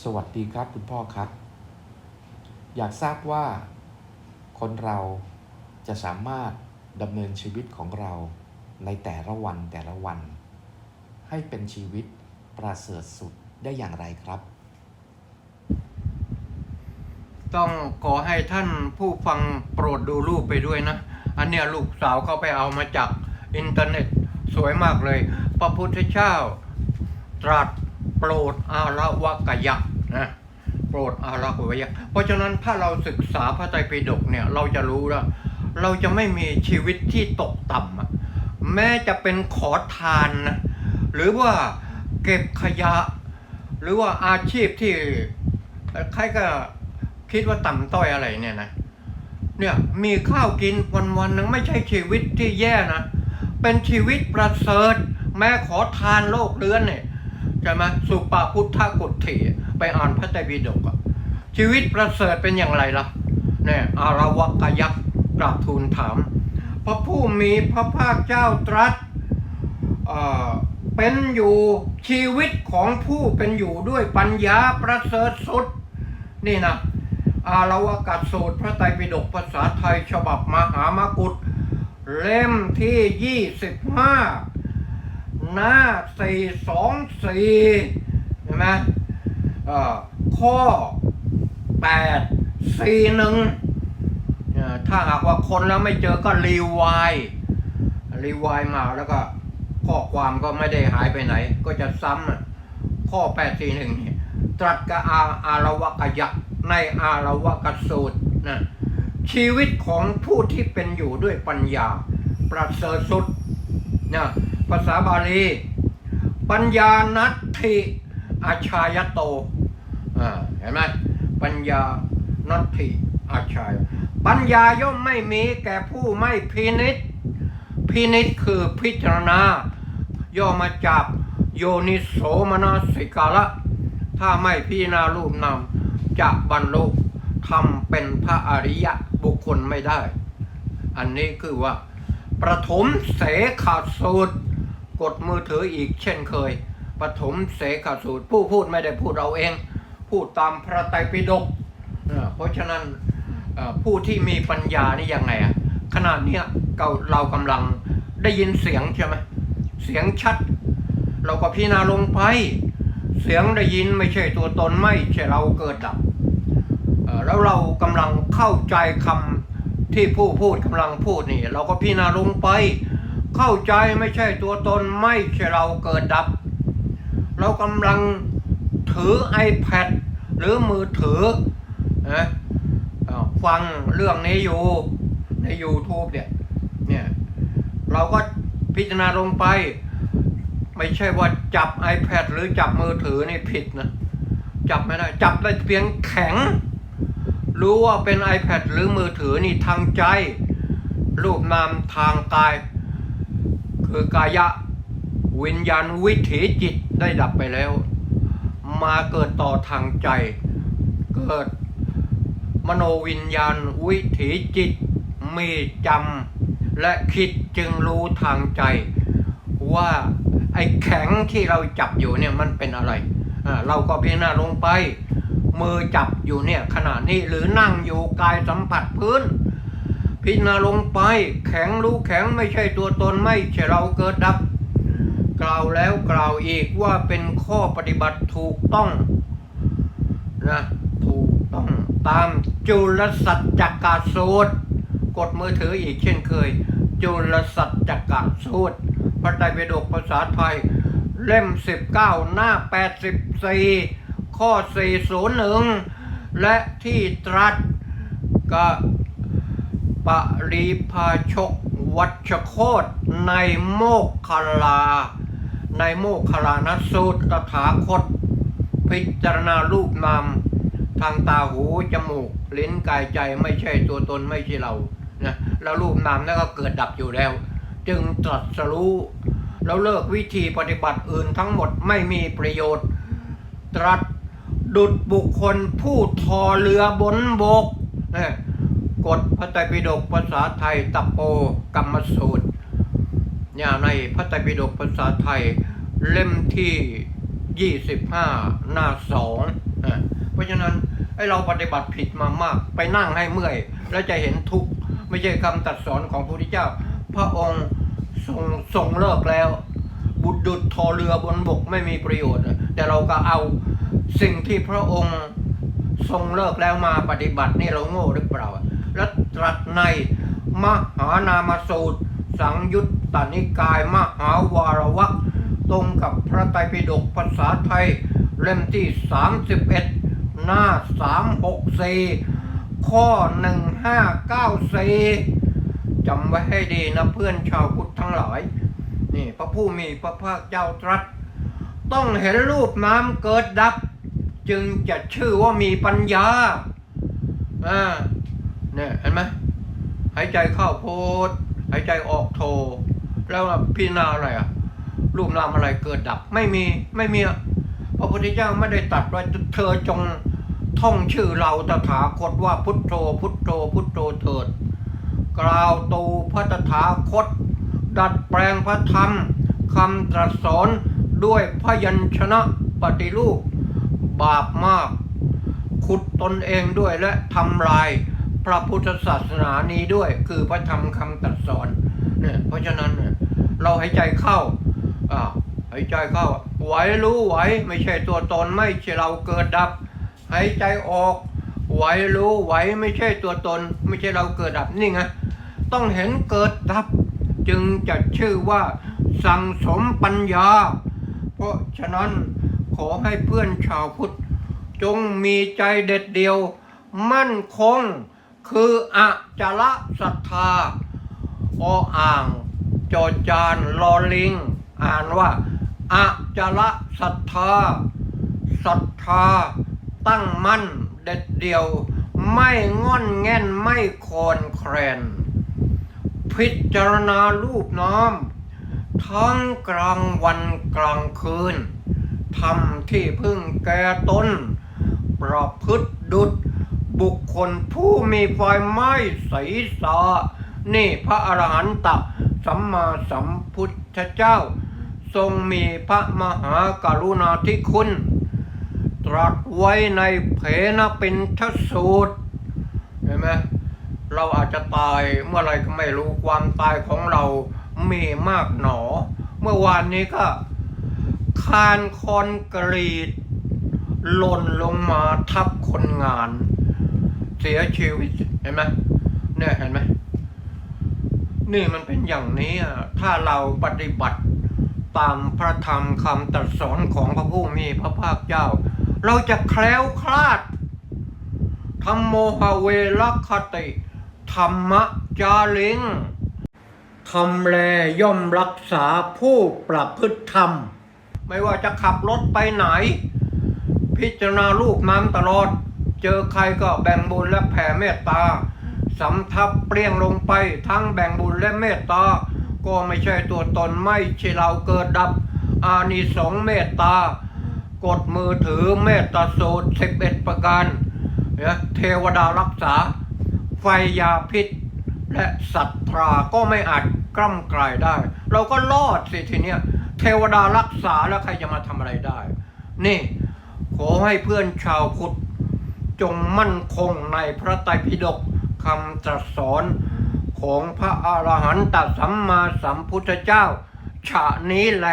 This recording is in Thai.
สวัสดีครับคุณพ่อครับ อยากทราบว่า คนเราจะสามารถดำเนินชีวิตของเราในแต่ละวันแต่ละวัน ให้เป็นชีวิตประเสริฐสุดได้อย่างไรครับ ต้องขอให้ท่านผู้ฟังโปรดดูรูปไปด้วยนะ อันเนี้ยลูกสาวเขาไปเอามาจากอินเทอร์เน็ตสวยมากเลย พระพุทธเจ้าตรัส โปรดอาระวกยะนะโปรดอาระวกยะเพราะฉะนั้นถ้าเราศึกษาพระไตรปิฎกเนี่ยเราจะรู้ว่าเราจะไม่มีชีวิตที่ตกต่ำอะแม้จะเป็นขอทานนะหรือว่าเก็บขยะ หรือว่าอาชีพที่ใครก็คิดว่าต่ำต้อยอะไรเนี่ยนะเนี่ยมีข้าวกินวันวันนึงไม่ใช่ชีวิตที่แย่นะเป็นชีวิตประเสริฐ แม้ขอทานโลกเรือนเนี่ย ใช่ไหมสุปาพุทธกุฏถีไปอ่านพระไตรปิฎกชีวิตประเสริฐเป็นอย่างไรล่ะเนี่ยอารวกยักษ์กราบทูลถาม พระผู้มีพระภาคเจ้าตรัสเเป็นอยู่ชีวิตของผู้เป็นอยู่ด้วยปัญญาประเสริฐสุด นี่นะอารวกัสูตรพระไตรปิฎกภาษาไทยฉบับมหามกุฏเล่มที่ 25 หน้า424เห็นไหมเอ่อข้อ8 4 1เอ่อถ้าหากว่าคนแล้วไม่เจอก็รีวายรีวายมาแล้วก็ข้อความก็ไม่ได้หายไปไหน ก็จะซ้ำอะข้อ8 4 1เนี่ยตรัสกับอาอารวกยักษ์ในอารวกสูตรนะชีวิตของผู้ที่เป็นอยู่ด้วยปัญญา ประเสริฐสุดนะ ภาษาบาลี ปัญญานัตถิอาชายโตเห็นไหมปัญญานัตถิอาชายปัญญาย่อมไม่มีแก่ผู้ไม่พินิษพินิษคือพิจารณา ย่อมาจากโยนิโสมนสิกาละ ถ้าไม่พิจารณารูปนามจะบรรลุทำเป็นพระอริยะบุคคลไม่ได้ อันนี้คือว่า ประถมเสขาสูตร กดมือถืออีกเช่นเคยปฐมเสขสูตรผู้พูดไม่ได้พูดเราเอง พูดตามพระไตรปิฎกเพราะฉะนั้นผู้ที่มีปัญญานี่ยังไงอะขนาดเนี้ยเราเรากำลังได้ยินเสียงใช่ไหมเสียงชัด เราก็พิจารณาลงไป เสียงได้ยินไม่ใช่ตัวตนไม่ใช่เราเกิดดับแล้วเรากำลังเข้าใจคำที่ผู้พูดกำลังพูดนี่ เราก็พิจารณาลงไป เข้าใจไม่ใช่ตัวตนไม่ใช่เราเกิดดับ เรากำลังถือ iPad หรือมือถือนะฟังเรื่องนี้อยู่ใน YouTube เนี่ยเนี่ยเราก็พิจารณาลงไป ไม่ใช่ว่าจับ iPad หรือจับมือถือนี่ผิดนะ จับไม่ได้ จับได้เพียงแข็ง รู้ว่าเป็น iPad หรือมือถือนี่ทางใจ รูปนามทางกาย คือกายะวิญญาณวิถีจิตได้ดับไปแล้ว มาเกิดต่อทางใจ เกิดมโนวิญญาณวิถีจิตมีจำและคิดจึงรู้ทางใจ ว่าไอ้แข็งที่เราจับอยู่เนี่ยมันเป็นอะไร เราก็พิจารณาลงไป มือจับอยู่เนี่ยขณะนี้หรือนั่งอยู่กายสัมผัสพื้น พิจารณาลงไป แข็งรู้แข็งไม่ใช่ตัวตนไม่ใช่เราเกิดดับ กล่าวแล้วกล่าวอีกว่าเป็นข้อปฏิบัติถูกต้องนะถูกต้องตามจุลสัจจกาสูตร กดมือถืออีกเช่นเคย จุลสัจจกาสูตร พระไตรปิฎกภาษาไทย เล่ม 19 หน้า 84 ข้อ 401 และที่ตรัสก็ ปริพาชกวัชโคตในโมกขลา ในโมกขลานสูตรตถาคต พิจารณารูปนามทางตาหูจมูกลิ้นกายใจไม่ใช่ตัวตนไม่ใช่เรานะแล้วรูปนามนั่นก็เกิดดับอยู่แล้ว จึงตรัสรู้แล้วเลิกวิธีปฏิบัติอื่นทั้งหมดไม่มีประโยชน์ ตรัสดุดบุคคลผู้ทอเรือบนบกนะ กฎพระไตรปิฎกภาษาไทยตะโปกรรมสูตรเนี่ยในพระไตรปิฎกภาษาไทยเล่มที่ยี่สิบห้าหน้าสองอะเพราะฉะนั้นไอเราปฏิบัติผิดมามาก ไปนั่งให้เมื่อย แล้วจะเห็นทุกข์ไม่ใช่คำตัดสอนของพระพุทธเจ้า พระองค์ทรงทรงเลิกแล้ว บุตรดุดทอเรือบนบกไม่มีประโยชน์ แต่เราก็เอาสิ่งที่พระองค์ทรงเลิกแล้วมาปฏิบัตินี่เราโง่หรือเปล่า และตรัสใน มหานามสูตร สังยุตตนิกายมหาวารวักตรงกับพระไตรปิฎกภาษาไทย เล่มที่ 31 หน้า 364 ข้อ 1594จำไว้ให้ดีนะเพื่อนชาวพุทธทั้งหลาย นี่พระผู้มีพระภาคเจ้าตรัส ต้องเห็นรูปน้ำเกิดดับ จึงจะชื่อว่ามีปัญญาอ่า เนี่ยเห็นไหมหายใจเข้าโพดหายใจออกโท แล้วพิจารณาอะไรอะรูปนามอะไรเกิดดับไม่มีไม่มีอะพระพุทธเจ้าไม่ได้ตรัสว่าเธอจงท่องชื่อเราตถาคตว่าพุทโธพุทโธพุทโธเถิด กล่าวตูพระตถาคต ดัดแปลงพระธรรมคำตรัสสอนด้วยพยัญชนะปฏิรูป บาปมาก ขุดตนเองด้วยและทำลาย พระพุทธศาสนานี้ด้วย คือพระธรรมคำตรัสสอนเนี่ยเพราะฉะนั้นเนี่ยเราหายใจเข้าอ่าหายใจเข้าไหวรู้ไหวไม่ใช่ตัวตนไม่ใช่เราเกิดดับหายใจออกไหวรู้ไหวไม่ใช่ตัวตน ไม่ใช่เราเกิดดับนี่ไงต้องเห็นเกิดดับ จึงจะชื่อว่าสั่งสมปัญญา เพราะฉะนั้นขอให้เพื่อนชาวพุทธ จงมีใจเด็ดเดียว มั่นคง คืออะจละศรัทธาออ่างจอจานลอลิง อ่านว่าอะจละศรัทธาศรัทธา ตั้งมั่นเด็ดเดียว ไม่ง่อนแง่นไม่คอนแคลนพิจารณารูปน้ำทั้งกลางวันกลางคืนทำที่พึ่งแก่ตนประพฤติดุจ บุคคลผู้มีไฟไหม้ใสสานี่พระอรหันตสัมมาสัมพุทธเจ้า ทรงมีพระมหากรุณาธิคุณ ตรัสไว้ในเพนเป็นทสูตรเห็นไหมเราอาจจะตายเมื่อไรก็ไม่รู้ความตายของเรามีมากหนอ เมื่อวานนี้ก็ คานคอนกรีตหล่นลงมาทับคนงาน เสียชีวิตเห็นไหมเนี่ยเห็นไหมนี่มันเป็นอย่างนี้ถ้าเราปฏิบัติตามพระธรรมคำตรัสสอนของพระผู้มีพระภาคเจ้า เราจะแคล้วคลาดธรรมโมหเวรคติ ธรรมจาริงทำแลย่อมรักษาผู้ประพฤติธรรม ไม่ว่าจะขับรถไปไหน พิจารณารูปน้ำตลอด เจอใครก็แบ่งบุญและแผ่เมตตาสำทับเปรี้ยงลงไปทั้งแบ่งบุญและเมตตา ก็ไม่ใช่ตัวตนไม่ใช่เราเกิดดับ อานิสงส์เมตตากดมือถือเมตตาสูตรสิบเอ็ดประการ เทวดารักษา ไฟยาพิษ และสัตตรา ก็ไม่อาจกล้ำกลายได้ เราก็รอดสิทีเนี้ยเทวดารักษาแล้วใครจะมาทำอะไรได้ นี่ ขอให้เพื่อนชาวพุทธ จงมั่นคงในพระไตรปิฎกคำตรัสสอนของพระอรหันตสัมมาสัมพุทธเจ้าฉะนี้แล